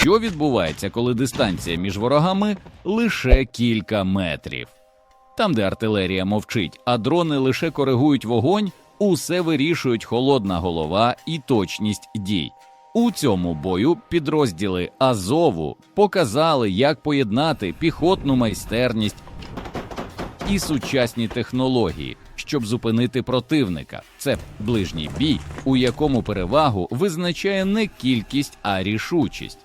Що відбувається, коли дистанція між ворогами лише кілька метрів? Там, де артилерія мовчить, а дрони лише коригують вогонь, усе вирішують холодна голова і точність дій. У цьому бою підрозділи Азову показали, як поєднати піхотну майстерність і сучасні технології, щоб зупинити противника. Це ближній бій, у якому перевагу визначає не кількість, а рішучість.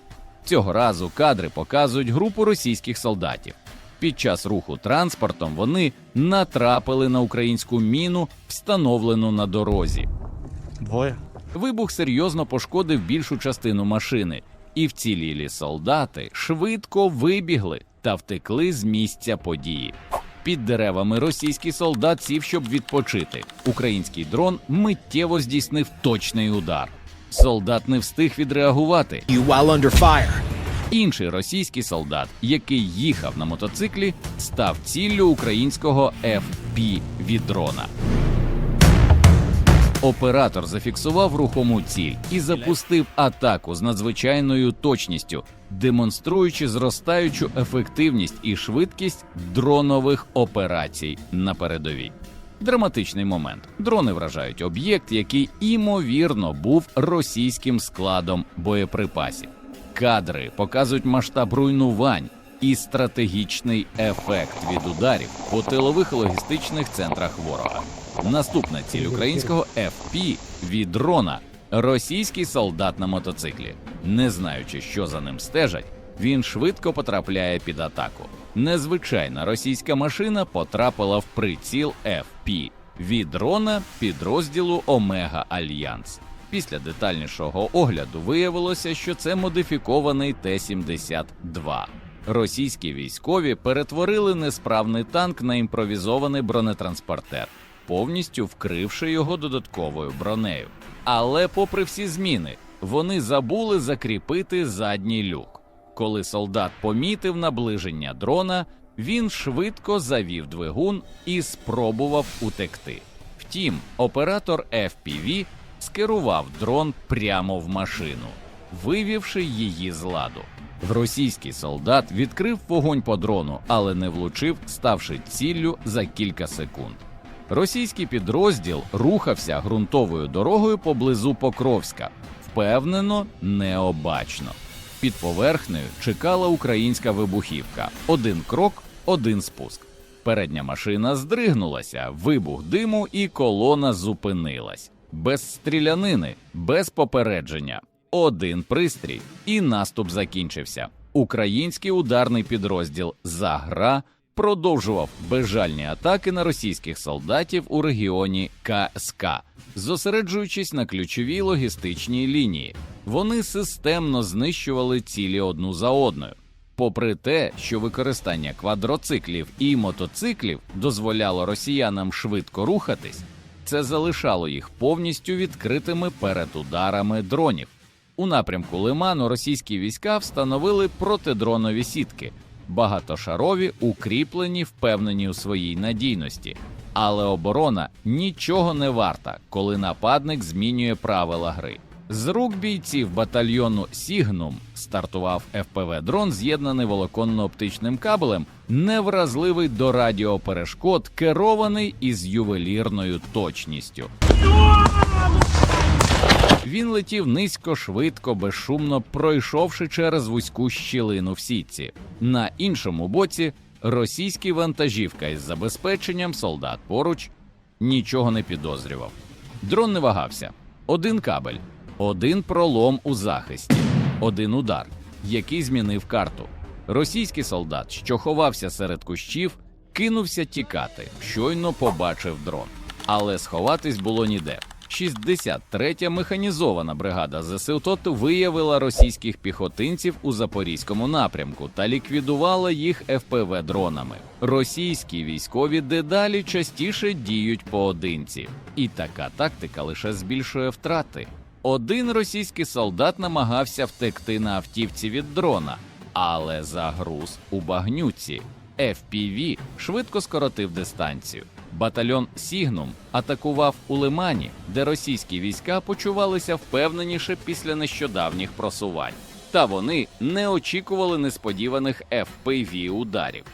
Цього разу кадри показують групу російських солдатів. Під час руху транспортом вони натрапили на українську міну, встановлену на дорозі. Двоє. Вибух серйозно пошкодив більшу частину машини, і вцілілі солдати швидко вибігли та втекли з місця події. Під деревами російський солдат сів, щоб відпочити. Український дрон миттєво здійснив точний удар. Солдат не встиг відреагувати. while under fire. Інший російський солдат, який їхав на мотоциклі, став ціллю українського FP від дрона. Оператор зафіксував рухому ціль і запустив атаку з надзвичайною точністю, демонструючи зростаючу ефективність і швидкість дронових операцій на передовій. Драматичний момент. Дрони вражають об'єкт, який імовірно був російським складом боєприпасів. Кадри показують масштаб руйнувань і стратегічний ефект від ударів по тилових логістичних центрах ворога. Наступна ціль українського FP від дрона російський солдат на мотоциклі. Не знаючи, що за ним стежать, він швидко потрапляє під атаку. Незвичайна російська машина потрапила в приціл FP від дрона підрозділу Омега Альянс. Після детальнішого огляду виявилося, що це модифікований Т-72. Російські військові перетворили несправний танк на імпровізований бронетранспортер, повністю вкривши його додатковою бронею. Але, попри всі зміни, вони забули закріпити задній люк. Коли солдат помітив наближення дрона, він швидко завів двигун і спробував утекти. Втім, оператор FPV скерував дрон прямо в машину, вивівши її з ладу. Російський солдат відкрив вогонь по дрону, але не влучив, ставши ціллю за кілька секунд. Російський підрозділ рухався ґрунтовою дорогою поблизу Покровська, впевнено, необачно. Під поверхнею чекала українська вибухівка. Один крок, один спуск. Передня машина здригнулася, вибух диму, і колона зупинилась. Без стрілянини, без попередження. Один пристрій, і наступ закінчився. Український ударний підрозділ Загра продовжував безжальні атаки на російських солдатів у регіоні КСК, зосереджуючись на ключовій логістичній лінії. Вони системно знищували цілі одну за одною. Попри те, що використання квадроциклів і мотоциклів дозволяло росіянам швидко рухатись, це залишало їх повністю відкритими перед ударами дронів. У напрямку Лиману російські війська встановили протидронові сітки, багатошарові, укріплені, впевнені у своїй надійності. Але оборона нічого не варта, коли нападник змінює правила гри. З рук бійців батальйону Сігнум стартував ФПВ дрон, з'єднаний волоконно-оптичним кабелем, невразливий до радіоперешкод, керований із ювелірною точністю. Він летів низько, швидко, безшумно, пройшовши через вузьку щілину в сітці. На іншому боці російський вантажівка із забезпеченням солдат поруч нічого не підозрював. Дрон не вагався. Один кабель, один пролом у захисті, один удар, який змінив карту. Російський солдат, що ховався серед кущів, кинувся тікати, щойно побачив дрон. Але сховатись було ніде. 63-я механізована бригада ЗСУ ТОТ виявила російських піхотинців у запорізькому напрямку та ліквідувала їх ФПВ дронами. Російські військові дедалі частіше діють поодинці, і така тактика лише збільшує втрати. Один російський солдат намагався втекти на автівці від дрона, але загруз у багнюці. FPV швидко скоротив дистанцію. Батальйон Сігнум атакував у Лимані, де російські війська почувалися впевненіше після нещодавніх просувань. Та вони не очікували несподіваних fpv ударів.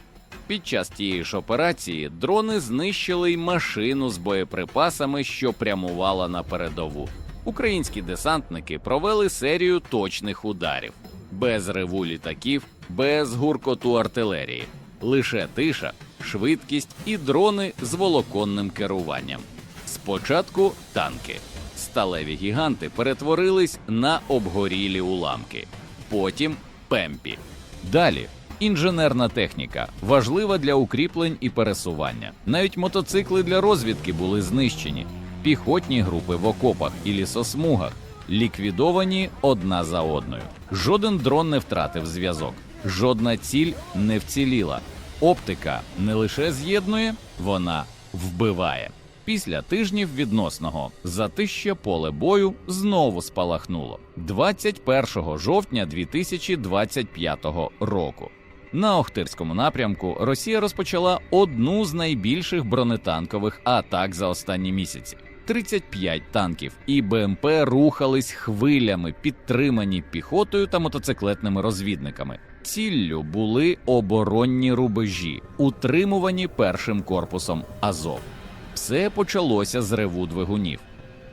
Під час тієї ж операції дрони знищили й машину з боєприпасами, що прямувала на передову. Українські десантники провели серію точних ударів без реву літаків, без гуркоту артилерії, лише тиша, швидкість і дрони з волоконним керуванням. Спочатку танки. Сталеві гіганти перетворились на обгорілі уламки, потім пемпі. Далі інженерна техніка, важлива для укріплень і пересування. Навіть мотоцикли для розвідки були знищені, піхотні групи в окопах і лісосмугах ліквідовані одна за одною. Жоден дрон не втратив зв'язок, жодна ціль не вціліла. Оптика не лише з'єднує, вона вбиває. Після тижнів відносного затища поле бою знову спалахнуло 21 жовтня 2025 року. На Охтирському напрямку Росія розпочала одну з найбільших бронетанкових атак за останні місяці. 35 танків і БМП рухались хвилями, підтримані піхотою та мотоциклетними розвідниками. Ціллю були оборонні рубежі, утримувані першим корпусом Азов. Все почалося з реву двигунів.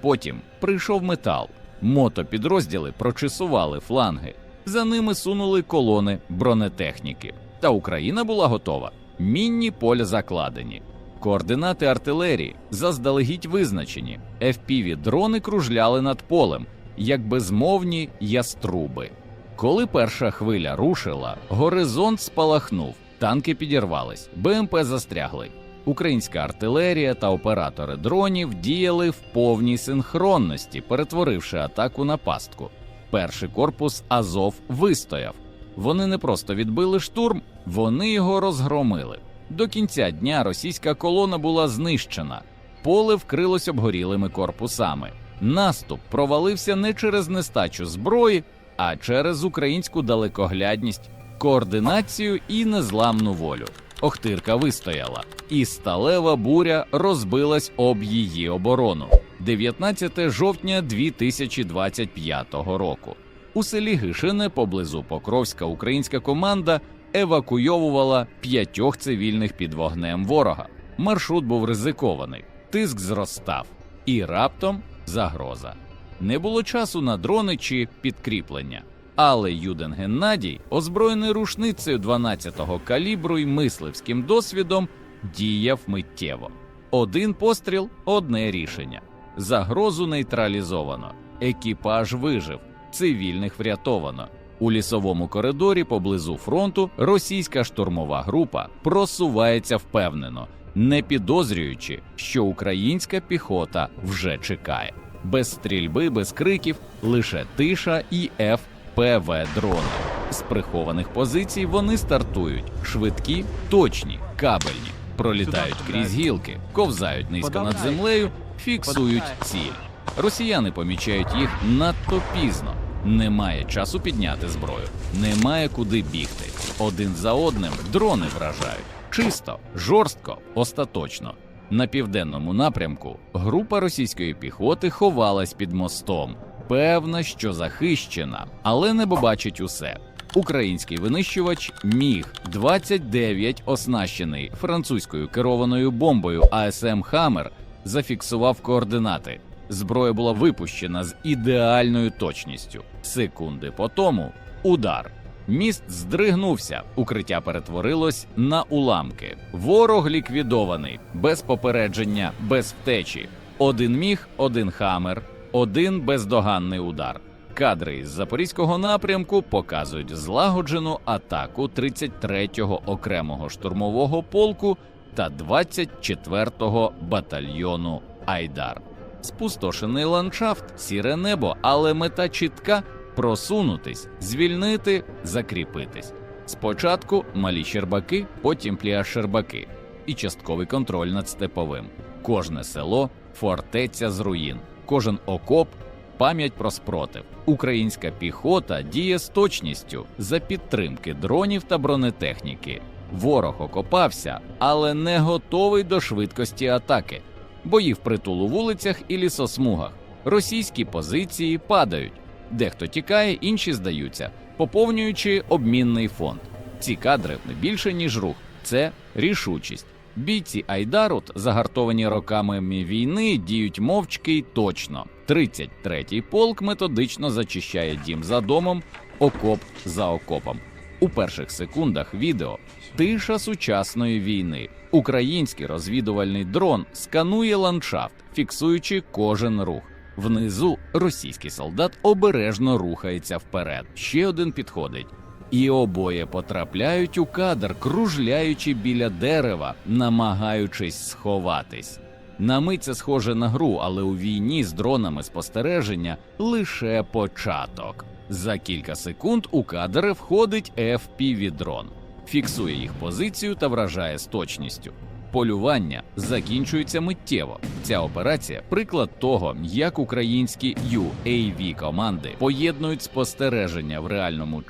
Потім прийшов метал. Мотопідрозділи прочесували фланги. За ними сунули колони бронетехніки. Та Україна була готова. Мінні поля закладені. Координати артилерії заздалегідь визначені. fpv дрони кружляли над полем, як безмовні яструби. Коли перша хвиля рушила, горизонт спалахнув, танки підірвались, БМП застрягли. Українська артилерія та оператори дронів діяли в повній синхронності, перетворивши атаку на пастку. Перший корпус Азов вистояв. Вони не просто відбили штурм, вони його розгромили. До кінця дня російська колона була знищена, поле вкрилось обгорілими корпусами. Наступ провалився не через нестачу зброї, а через українську далекоглядність, координацію і незламну волю. Охтирка вистояла, і сталева буря розбилась об її оборону. 19 жовтня 2025 року. У селі Гишине поблизу Покровська українська команда евакуйовувала п'ятьох цивільних під вогнем ворога. Маршрут був ризикований, тиск зростав, і раптом загроза. Не було часу на дрони чи підкріплення. Але Юден Геннадій, озброєний рушницею 12-го калібру і мисливським досвідом, діяв миттєво. Один постріл, одне рішення. Загрозу нейтралізовано. Екіпаж вижив, цивільних врятовано. У лісовому коридорі поблизу фронту російська штурмова група просувається впевнено, не підозрюючи, що українська піхота вже чекає. Без стрільби, без криків, лише тиша і ФПВ дрони. З прихованих позицій вони стартують швидкі, точні, кабельні, пролітають крізь гілки, ковзають низько над землею, фіксують ціль. Росіяни помічають їх надто пізно. Немає часу підняти зброю, немає куди бігти. Один за одним дрони вражають. Чисто, жорстко, остаточно. На південному напрямку група російської піхоти ховалась під мостом, певна, що захищена, але не побачить усе. Український винищувач міг 29 оснащений французькою керованою бомбою АСМ Хаммер зафіксував координати. Зброя була випущена з ідеальною точністю. Секунди по тому удар. Міст здригнувся, укриття перетворилось на уламки. Ворог ліквідований без попередження, без втечі. Один міг, один хамер, один бездоганний удар. Кадри з запорізького напрямку показують злагоджену атаку 33-го окремого штурмового полку та 24-го батальйону Айдар. Спустошений ландшафт, сіре небо, але мета чітка просунутись, звільнити, закріпитись. Спочатку малі щербаки, потім пляж-щербаки і частковий контроль над степовим. Кожне село фортеця з руїн, кожен окоп пам'ять про спротив. Українська піхота діє з точністю за підтримки дронів та бронетехніки. Ворог окопався, але не готовий до швидкості атаки. Бої впритул у вулицях і лісосмугах. Російські позиції падають. Дехто тікає, інші здаються. поповнюючи обмінний фонд. Ці кадри не більше ніж рух, це рішучість. Бійці Айдарут, загартовані роками війни, діють мовчки й точно. 33-й полк методично зачищає дім за домом, окоп за окопом. У перших секундах відео тиша сучасної війни. Український розвідувальний дрон сканує ландшафт, фіксуючи кожен рух. Внизу російський солдат обережно рухається вперед. Ще один підходить. І обоє потрапляють у кадр, кружляючи біля дерева, намагаючись сховатись. На мить це схоже на гру, але у війні з дронами спостереження лише початок. За кілька секунд у кадр входить fpv дрон, фіксує їх позицію та вражає з точністю. Полювання закінчується миттєво. Ця операція приклад того, як українські UAV команди поєднують спостереження в реальному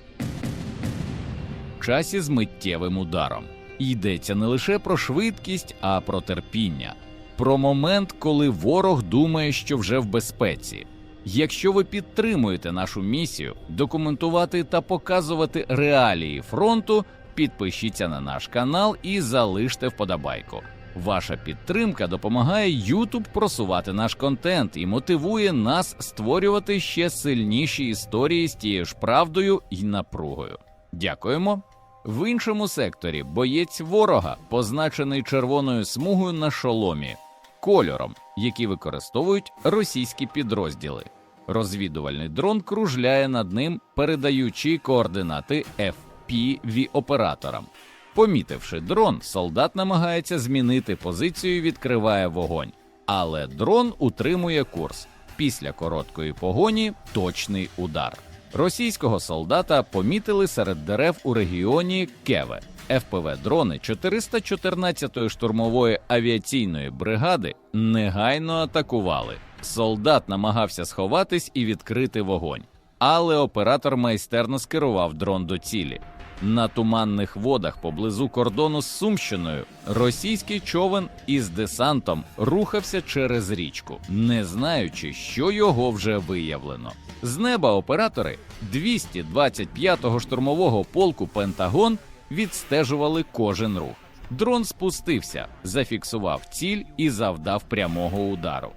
часі з миттєвим ударом. Йдеться не лише про швидкість, а про терпіння, про момент, коли ворог думає, що вже в безпеці. Якщо ви підтримуєте нашу місію документувати та показувати реалії фронту, підпишіться на наш канал і залиште вподобайку. Ваша підтримка допомагає YouTube просувати наш контент і мотивує нас створювати ще сильніші історії з тією ж правдою і напругою. Дякуємо. В іншому секторі боєць ворога, позначений червоною смугою на шоломі, кольором, який використовують російські підрозділи. Розвідувальний дрон кружляє над ним, передаючи координати FPV операторам. Помітивши дрон, солдат намагається змінити позицію і відкриває вогонь. Але дрон утримує курс. Після короткої погоні точний удар. Російського солдата помітили серед дерев у регіоні Кеве. ФПВ дрони 414-ї штурмової авіаційної бригади негайно атакували. Солдат намагався сховатись і відкрити вогонь, але оператор майстерно скерував дрон до цілі. На туманних водах поблизу кордону з Сумщиною російський човен із десантом рухався через річку, не знаючи, що його вже виявлено. З неба оператори 225-го штурмового полку Пентагон відстежували кожен рух. Дрон спустився, зафіксував ціль і завдав прямого удару.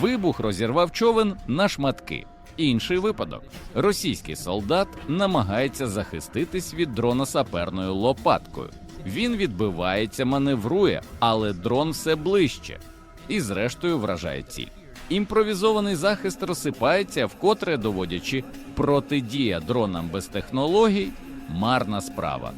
Вибух розірвав човен на шматки. Інший випадок: російський солдат намагається захиститись від дрона саперною лопаткою. Він відбивається, маневрує, але дрон все ближче і, зрештою, вражає ціль. Імпровізований захист розсипається, вкотре доводячи протидія дронам без технологій марна справа.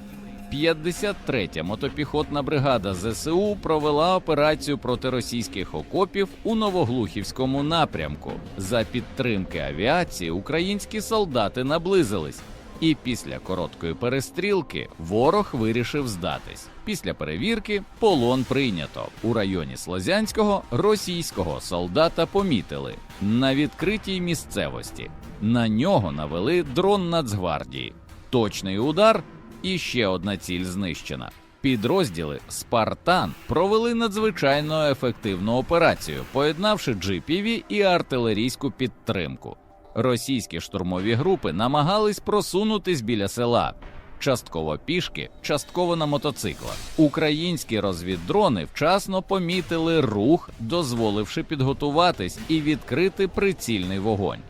53-я мотопіхотна бригада ЗСУ провела операцію проти російських окопів у Новоглухівському напрямку. За підтримки авіації українські солдати наблизились, і після короткої перестрілки ворог вирішив здатись. Після перевірки полон прийнято у районі Слозянського російського солдата помітили на відкритій місцевості. На нього навели дрон Нацгвардії. Точний удар і ще одна ціль знищена. Підрозділи Спартан провели надзвичайно ефективну операцію, поєднавши GPV і артилерійську підтримку. Російські штурмові групи намагались просунутись біля села. Частково пішки, частково на мотоциклах. Українські розвіддрони вчасно помітили рух, дозволивши підготуватись і відкрити прицільний вогонь.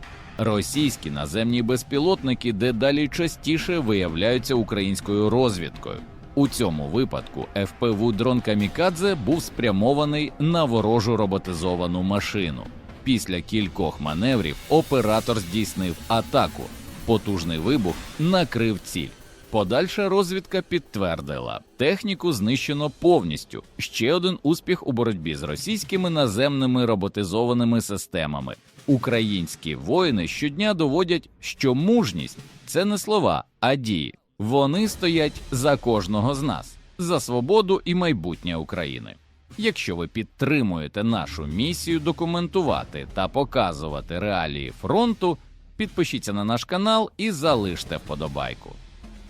Російські наземні безпілотники дедалі частіше виявляються українською розвідкою. У цьому випадку ФПВ дрон Камікадзе був спрямований на ворожу роботизовану машину. Після кількох маневрів оператор здійснив атаку. Потужний вибух накрив ціль. Подальша розвідка підтвердила, техніку знищено повністю. Ще один успіх у боротьбі з російськими наземними роботизованими системами. Українські воїни щодня доводять, що мужність це не слова, а дії. Вони стоять за кожного з нас, за свободу і майбутнє України. Якщо ви підтримуєте нашу місію документувати та показувати реалії фронту, підпишіться на наш канал і залиште вподобайку.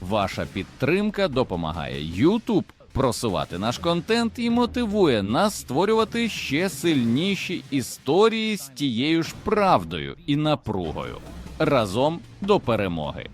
Ваша підтримка допомагає YouTube просувати наш контент і мотивує нас створювати ще сильніші історії з тією ж правдою і напругою разом до перемоги.